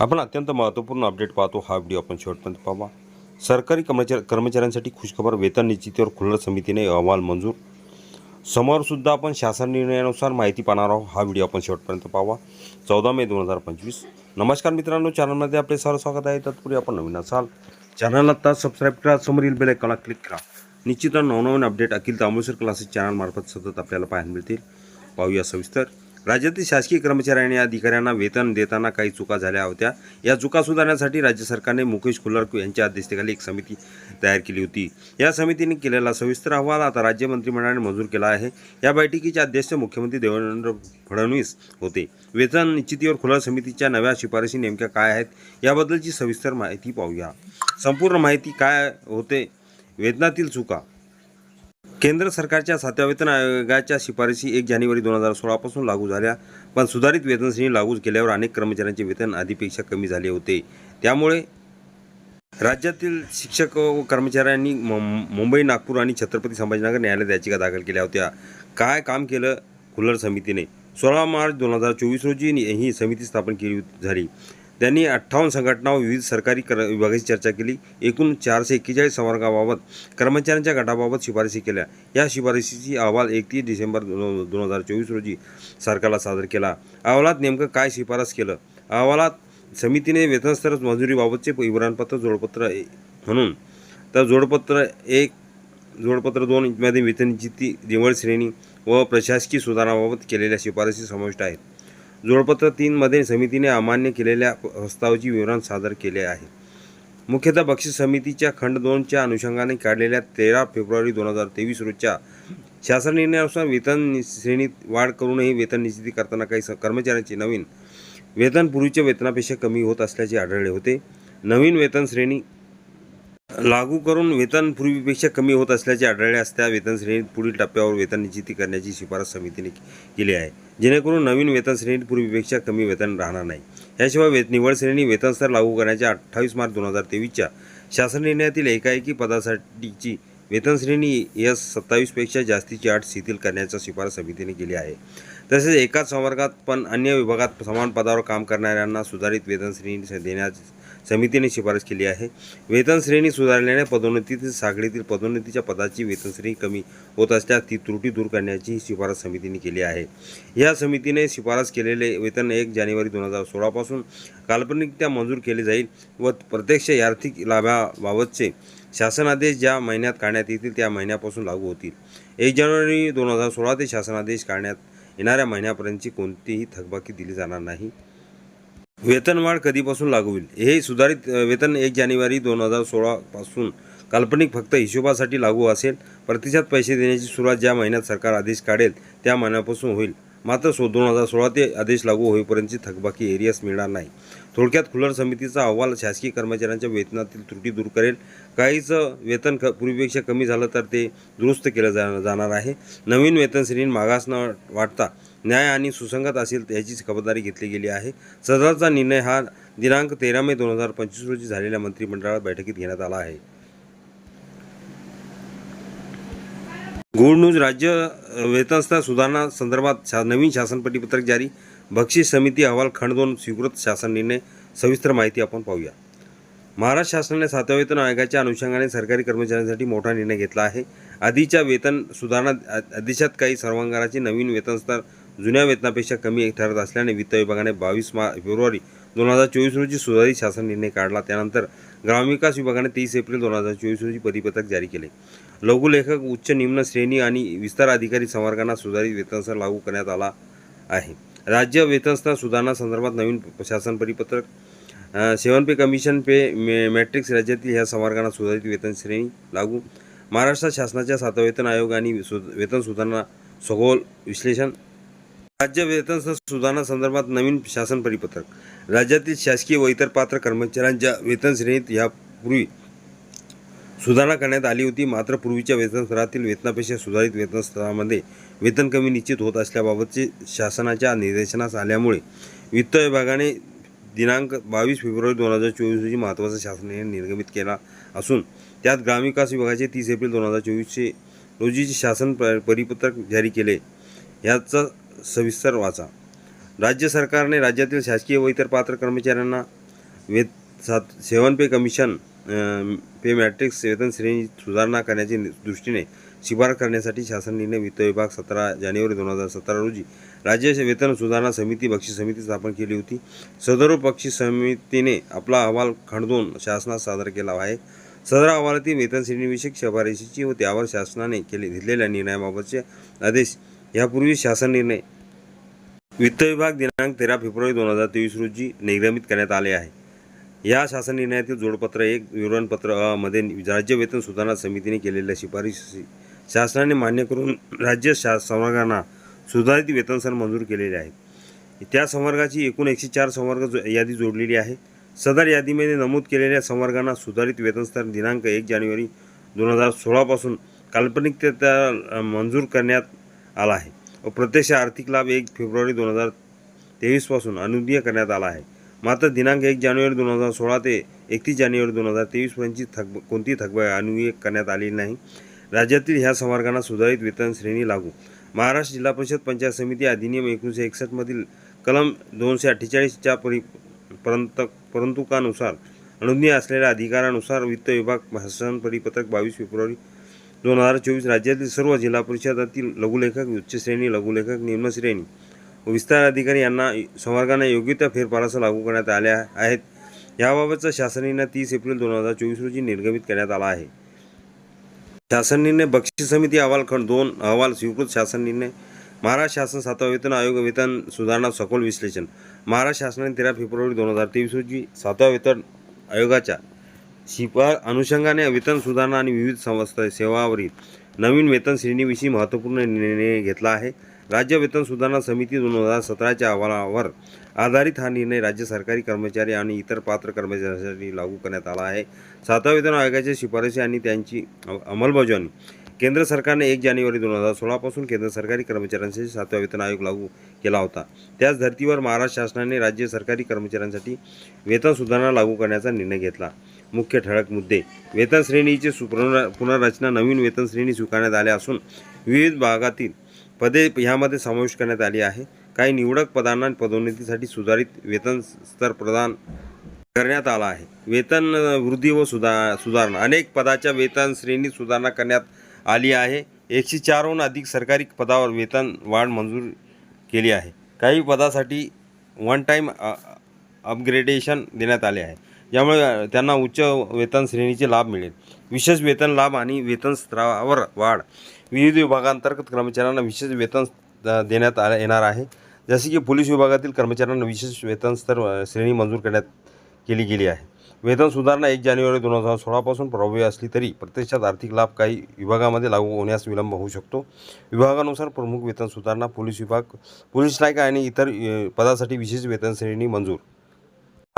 आपण अत्यंत महत्त्वपूर्ण अपडेट पाहतो. हा व्हिडिओ आपण शेवटपर्यंत पाहावा. सरकारी कर्मचारी कर्मचाऱ्यांसाठी खुशखबर वेतन निश्चितीवर खुल्लर समितीने अहवाल मंजूर. समोरसुद्धा आपण शासन निर्णयानुसार माहिती पाहणार आहोत. हा व्हिडिओ आपण शेवटपर्यंत पाहावा. चौदा मे दोन हजार पंचवीस. नमस्कार मित्रांनो चॅनलमध्ये आपले सर्व स्वागत आहे. तत्पूर्वी आपण नवीन असाल चॅनलला आता सबस्क्राईब करा. समोरील बेल आयकॉनला क्लिक करा. निश्चित नवनवीन अपडेट अखिल तांबोसर क्लासेस चॅनलमार्फत सतत आपल्याला पाहायला मिळतील. पाहूया सविस्तर. राज्यातील शासकीय कर्मचारी आणि अधिकाऱ्यांना वेतन देताना काही चुका झाल्या होत्या. या चुका सुधारण्यासाठी राज्य सरकारने मुकेश खुल्लर यांच्या अध्यक्षतेखाली एक समिती तयार केली होती. या समितीने केलेला सविस्तर अहवाल आता राज्य मंत्रिमंडळाने मंजूर केला आहे. या बैठकीचे अध्यक्ष मुख्यमंत्री देवेंद्र फडणवीस होते. वेतन निश्चितीवर खुला समितीच्या नव्या शिफारशी नेमक्या काय आहेत याबद्दलची सविस्तर माहिती पाहूया. संपूर्ण माहिती काय होते वेतनातील चुका केंद्र सरकारच्या सातव्या वेतन आयोगाच्या शिफारशी एक जानेवारी दोन हजार सोळापासून लागू झाल्या पण सुधारित वेतनश्रेणी लागू केल्यावर अनेक कर्मचाऱ्यांचे वेतन आधीपेक्षा कमी झाले होते. त्यामुळे राज्यातील शिक्षक व कर्मचाऱ्यांनी मुं- मुंबई नागपूर आणि छत्रपती संभाजीनगर न्यायालयात याचिका दाखल केल्या होत्या. काय काम केलं खुल्लर समितीने? सोळा मार्च दोन हजार चोवीस रोजी ही समिती स्थापन केली झाली. त्यांनी अठ्ठावन्न संघटना विविध सरकारी कर विभागाची चर्चा केली. एकूण चारशे एक्केचाळीस संवर्गाबाबत कर्मचाऱ्यांच्या गटाबाबत शिफारसी केल्या. या शिफारशीची अहवाल एकतीस डिसेंबर दोन दोन हजार चोवीस रोजी सरकारला सादर केला. अहवालात नेमकं काय शिफारस केलं? अहवालात समितीने वेतनस्तर मंजुरीबाबतचे विवरणपत्र जोडपत्र म्हणून. तर जोडपत्र एक जोडपत्र दोन इत्यादी वेतनची ती निवड श्रेणी व प्रशासकीय सुधारणाबाबत केलेल्या शिफारसी समाविष्ट आहेत. जोडपत्र तीनमध्ये समितीने अमान्य केलेल्या प्रस्तावाची विवरण सादर केले आहे. मुख्यतः बक्षीस समितीच्या खंड दोनच्या अनुषंगाने काढलेल्या तेरा फेब्रुवारी दोन हजार तेवीस रोजच्या शासन निर्णयानुसार वेतन श्रेणीत वाढ करूनही वेतन निश्चिती करताना काही स- कर्मचाऱ्यांचे नवीन वेतन पूर्वीच्या वेतनापेक्षा कमी होत असल्याचे आढळले होते. नवीन वेतन श्रेणी लागू करून वेतन पूर्वीपेक्षा कमी होत असल्याचे आढळले त्या वेतन श्रेणीत पुढील टप्प्यावर वेतन निश्चिती करण्याची शिफारस समितीने केली आहे. जेणेकरून नवीन वेतन श्रेणीत पूर्वीपेक्षा कमी वेतन राहणार नाही. याशिवाय वेत निवड श्रेणी वेतनस्तर लागू करण्याच्या अठ्ठावीस मार्च दोन हजार तेवीसच्या शासन निर्णयातील एकाएकी पदासाठीची वेतन श्रेणी एस सत्तावीसपेक्षा जास्तीची अट शिथिल करण्याचा शिफारस समितीने केली आहे. तसेच एकाच संवर्गात पण अन्य विभागात समान पदावर काम करणाऱ्यांना सुधारित वेतन श्रेणी देण्यास समितीने शिफारस केली आहे. वेतन श्रेणी सुधारल्याने पदोन्नतीतील साखळीतील पदोन्नतीच्या पदाची वेतन श्रेणी कमी होत असल्यास ती त्रुटी दूर करण्याची शिफारस समितीने केली आहे. या समितीने शिफारस केलेले वेतन एक जानेवारी दोन हजार सोळापासून काल्पनिकरित्या मंजूर केले जाईल व प्रत्यक्ष आर्थिक लाभाबाबतचे शासनादेश ज्या महिन्यात काढण्यात येतील त्या महिन्यापासून लागू होतील. एक जानेवारी दोन हजार सोळा ते शासनादेश काढण्यात येणाऱ्या महिन्यापर्यंतची कोणतीही थकबाकी दिली जाणार नाही. वेतनवाढ कधीपासून लागू होईल? हे सुधारित वेतन एक जानेवारी दोन हजार सोळापासून काल्पनिक फक्त हिशोबासाठी लागू असेल. प्रतिसाद पैसे देण्याची सुरुवात ज्या महिन्यात सरकार आदेश काढेल त्या महिन्यापासून होईल. मात्र सो दोन हजार सोळा ते आदेश लागू होईपर्यंतची थकबाकी एरियास मिळणार नाही. थोडक्यात खुलर समितीचा अहवाल शासकीय कर्मचाऱ्यांच्या वेतनातील त्रुटी दूर करेल. काहीचं वेतन क पूर्वीपेक्षा कमी झालं तर ते दुरुस्त केलं जा जाणार आहे. नवीन वेतन श्रेणी मागास न वाटता न्याय आणि सुसंगत असेल याची खबरदारी घेतली गेली आहे. सदरचा निर्णय हा दिनांक तेरा मे दोन हजार पंचवीस रोजी झालेल्या मंत्रिमंडळात बैठकीत घेण्यात आला आहे. गुड न्यूज राज्य वेतनस्था सुधारणा संदर्भात शा नवीन शासन परिपत्रक जारी. बक्षीस समिती अहवाल खंड दोन स्वीकृत शासन निर्णय. सविस्तर माहिती आपण पाहूया. महाराष्ट्र शासनाने सातव्या वेतन आयोगाच्या अनुषंगाने सरकारी कर्मचाऱ्यांसाठी मोठा निर्णय घेतला आहे. आधीच्या वेतन सुधारणा आदेशात काही सर्वांगाराची नवीन वेतनस्तर जुन्या वेतनापेक्षा कमी ठरत असल्याने वित्त विभागाने बावीस मा फेब्रुवारी दोन हजार चोवीस रोजी सुधारित शासन निर्णय काढला. त्यानंतर ग्रामविकास विभागाने तीस एप्रिल दोन हजार चोवीस रोजी परिपत्रक जारी केले. लघुलेखक उच्च निम्न श्रेणी आणि विस्तार अधिकारी संवर्गांना सुधारित वेतनस्तर लागू करण्यात आला आहे. राज्य वेतनस्तर सुधारणा संदर्भात नवीन शासन परिपत्रक सेवन पे कमिशन पे मे मॅट्रिक्स राज्यातील ह्या संवर्गांना सुधारित वेतन श्रेणी लागू. महाराष्ट्र शासनाच्या सातवेतन आयोग आणि सु वेतन सुधारणा सखोल विश्लेषण राज्य वेतन सुधारणा संदर्भात नवीन शासन परिपत्रक. राज्यातील शासकीय व इतर पात्र कर्मचाऱ्यांच्या वेतन श्रेणीत यापूर्वी सुधारणा करण्यात आली होती. मात्र पूर्वीच्या वेतन स्तरातील वेतनापेक्षा सुधारित वेतन स्तरामध्ये वेतन कमी निश्चित होत असल्याबाबतचे शासनाच्या निर्देशनास आल्यामुळे वित्त विभागाने दिनांक बावीस फेब्रुवारी दोन हजार चोवीस रोजी महत्त्वाचा शासन निर्गमित केला असून त्यात ग्रामविकास विभागाचे तीस एप्रिल दोन हजार चोवीसचे रोजीचे शासन परिपत्रक जारी केले. याचा सविस्तर वाचा. राज्य सरकारने राज्यातील शासकीय व इतर पात्र कर्मचाऱ्यांना वेत सात सेवन पे कमिशन पे मॅट्रिक्स वेतन श्रेणी सुधारणा करण्याच्या दृष्टीने शिफारस करण्यासाठी शासन निर्णय वित्त विभाग सतरा जानेवारी दोन हजार सतरा रोजी राज्य वेतन सुधारणा समिती बक्षीस समिती स्थापन केली होती. सदर बक्षीस समितीने आपला अहवाल खंडवून शासनास सादर केला आहे. सदर अहवालातील वेतन श्रेणीविषयक शिफारशीची व त्यावर शासनाने केले घेतलेल्या निर्णयाबाबतचे आदेश यापूर्वी शासन निर्णय वित्त विभाग दिनांक तेरा फेब्रुवारी दोन हजार तेवीस रोजी निर्गमित करण्यात आले आहे. या शासन निर्णयातील जोडपत्र एक विवरणपत्र अ मध्ये राज्य वेतन सुधारणा समितीने केलेल्या शिफारशी शासनाने मान्य करून राज्य शा संवर्गांना सुधारित वेतनसर मंजूर केलेले आहेत. त्या संवर्गाची एकूण एकशे चार संवर्ग जो- यादी जोडलेली आहे. सदर यादीमध्ये नमूद केलेल्या संवर्गांना सुधारित वेतनस्तर दिनांक एक जानेवारी दोन हजार सोळापासून काल्पनिकरित्या मंजूर करण्यात आला आहे. व प्रत्यक्ष आर्थिक लाभ एक फेब्रुवारी दोन हजार तेवीसपासून अनुदीय करण्यात आला आहे. मात्र दिनांक एक जानेवारी दोन हजार सोळा ते एकतीस जानेवारी दोन हजार तेवीसपर्यंतची थक कोणतीही थकबाकी अनुय करण्यात आली नाही. राज्यातील ह्या संवर्गांना सुधारित वेतन श्रेणी लागू. महाराष्ट्र जिल्हा परिषद पंचायत समिती अधिनियम एकोणीसशे एकसष्टमधील कलम दोनशे अठ्ठेचाळीसच्या परि परंत परंतुकानुसार अनुज्ञेय असलेल्या अधिकारानुसार वित्त विभाग शासन परिपत्रक बावीस फेब्रुवारी दोन हजार चोवीस राज्यातील सर्व जिल्हा परिषदातील लघुलेखक उच्च श्रेणी लघुलेखक निम्न श्रेणी व विस्तार अधिकारी यांना संवर्गांना योग्य त्या फेरफारास लागू करण्यात आल्या आहेत. याबाबतचा शासनाने तीस एप्रिल दोन हजार चोवीस रोजी निर्गमित करण्यात आला आहे. शासनाने बक्षीस समिती अहवाल खंड दोन अहवाल स्वीकृत शासन निर्णय महाराष्ट्र शासन सातवा वेतन आयोग वेतन सुधारणा सखोल विश्लेषण महाराष्ट्र शासनाने तेरा फेब्रुवारी दोन हजार तेवीस रोजी सातवा वेतन आयोगाच्या शिपा अनुषंगाने वेतन सुधारणा आणि विविध संस्था सेवावरील नवीन वेतन श्रेणीविषयी महत्त्वपूर्ण निर्णय घेतला आहे. राज्य वेतन सुधारणा समिती दोन हजार सतराच्या अहवालावर आधारित हा निर्णय राज्य सरकारी कर्मचारी आणि इतर पात्र कर्मचाऱ्यांसाठी लागू करण्यात आला आहे. सातव्या वेतन आयोगाच्या शिफारशी आणि त्यांची अंमलबजावणी. केंद्र सरकारने एक जानेवारी दोन हजार सोळापासून केंद्र सरकारी कर्मचाऱ्यांसाठी सातवा वेतन आयोग लागू केला होता. त्याच धर्तीवर महाराष्ट्र शासनाने राज्य सरकारी कर्मचाऱ्यांसाठी वेतन सुधारणा लागू करण्याचा निर्णय घेतला. मुख्य ठळक मुद्दे. वेतन श्रेणीची सु पुनर्रचना नवीन वेतन श्रेणी स्वीकारण्यात आल्या असून विविध भागातील पदे ह्यामध्ये समावेश करण्यात आली आहे. काही निवडक पदांना पदोन्नतीसाठी सुधारित वेतन स्तर प्रदान करण्यात आला आहे. वेतन वृद्धी व सुधा सुधारणा. अनेक पदाच्या वेतन श्रेणीत सुधारणा करण्यात आली आहे. एकशे चारहून अधिक सरकारी पदावर वेतन वाढ मंजूर केली आहे. काही पदासाठी वन टाईम अपग्रेडेशन देण्यात आले आहे. यामुळे त्यांना उच्च वेतन श्रेणीचे लाभ मिळेल. विशेष वेतन लाभ आणि वेतन स्तरावर वाढ. विविध विभागांतर्गत कर्मचाऱ्यांना विशेष वेतन देण्यात आ येणार आहे. जसे की पोलीस विभागातील कर्मचाऱ्यांना विशेष वेतन स्तर श्रेणी मंजूर करण्यात केली गेली आहे. वेतन सुधारणा एक जानेवारी दोन हजार सोळापासून प्रभावी असली तरी प्रत्यक्षात आर्थिक लाभ काही विभागामध्ये लागू होण्यास विलंब होऊ शकतो. विभागानुसार प्रमुख वेतन सुधारणा पोलीस विभाग पोलीस नायका आणि इतर पदासाठी विशेष वेतन श्रेणी मंजूर.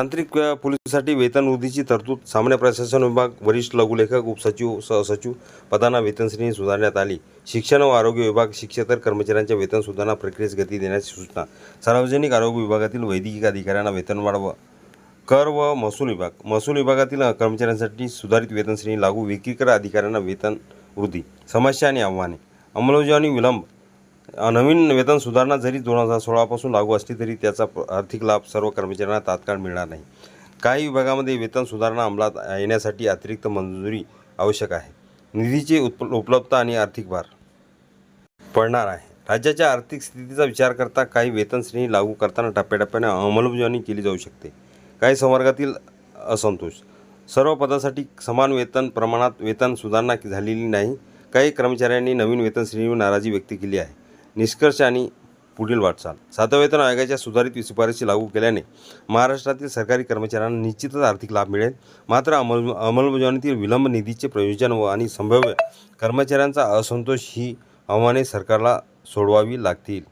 तांत्रिक अ, पोलिसांसाठी वेतन वृद्धीची तरतूद सामान्य प्रशासन विभाग वरिष्ठ लघुलेखक उपसचिव सहसचिव पदांना वेतनश्रेणी सुधारण्यात आली. शिक्षण व आरोग्य विभाग शिक्षेतर कर्मचाऱ्यांच्या वेतन सुधारणा प्रक्रियेस गती देण्याची सूचना. सार्वजनिक आरोग्य विभागातील वैद्यकीय अधिकाऱ्यांना वेतनवाढ व कर व महसूल विभाग महसूल विभागातील कर्मचाऱ्यांसाठी सुधारित वेतनश्रेणी लागू विक्रीकर अधिकाऱ्यांना वेतन वृद्धी समस्या आणि आव्हाने अंमलबजावणी विलंब नवीन वेतन सुधारणा जरी दोन हजार सोळापासून लागू असली तरी त्याचा आर्थिक लाभ सर्व कर्मचाऱ्यांना तात्काळ मिळणार नाही. काही विभागामध्ये वेतन सुधारणा अंमलात येण्यासाठी अतिरिक्त मंजुरी आवश्यक आहे. निधीची उप उपलब्धता आणि आर्थिक भार पडणार आहे. राज्याच्या आर्थिक स्थितीचा विचार करता काही वेतन श्रेणी लागू करताना टप्प्याटप्प्याने अंमलबजावणी केली जाऊ शकते. काही संवर्गातील असंतोष. सर्व पदासाठी समान वेतन प्रमाणात वेतन सुधारणा झालेली नाही. काही कर्मचाऱ्यांनी नवीन वेतन श्रेणीवर नाराजी व्यक्त केली आहे. निष्कर्ष आणि पुढील वाटचाल. सातव्या वेतन आयोगाच्या सुधारित शिफारशी लागू केल्याने महाराष्ट्रातील सरकारी कर्मचाऱ्यांना निश्चितच आर्थिक लाभ मिळेल. मात्र अंमल अंमलबजावणीतील विलंब निधीचे प्रयोजन व आणि संभाव्य कर्मचाऱ्यांचा असंतोष ही आव्हाने सरकारला सोडवावी लागतील.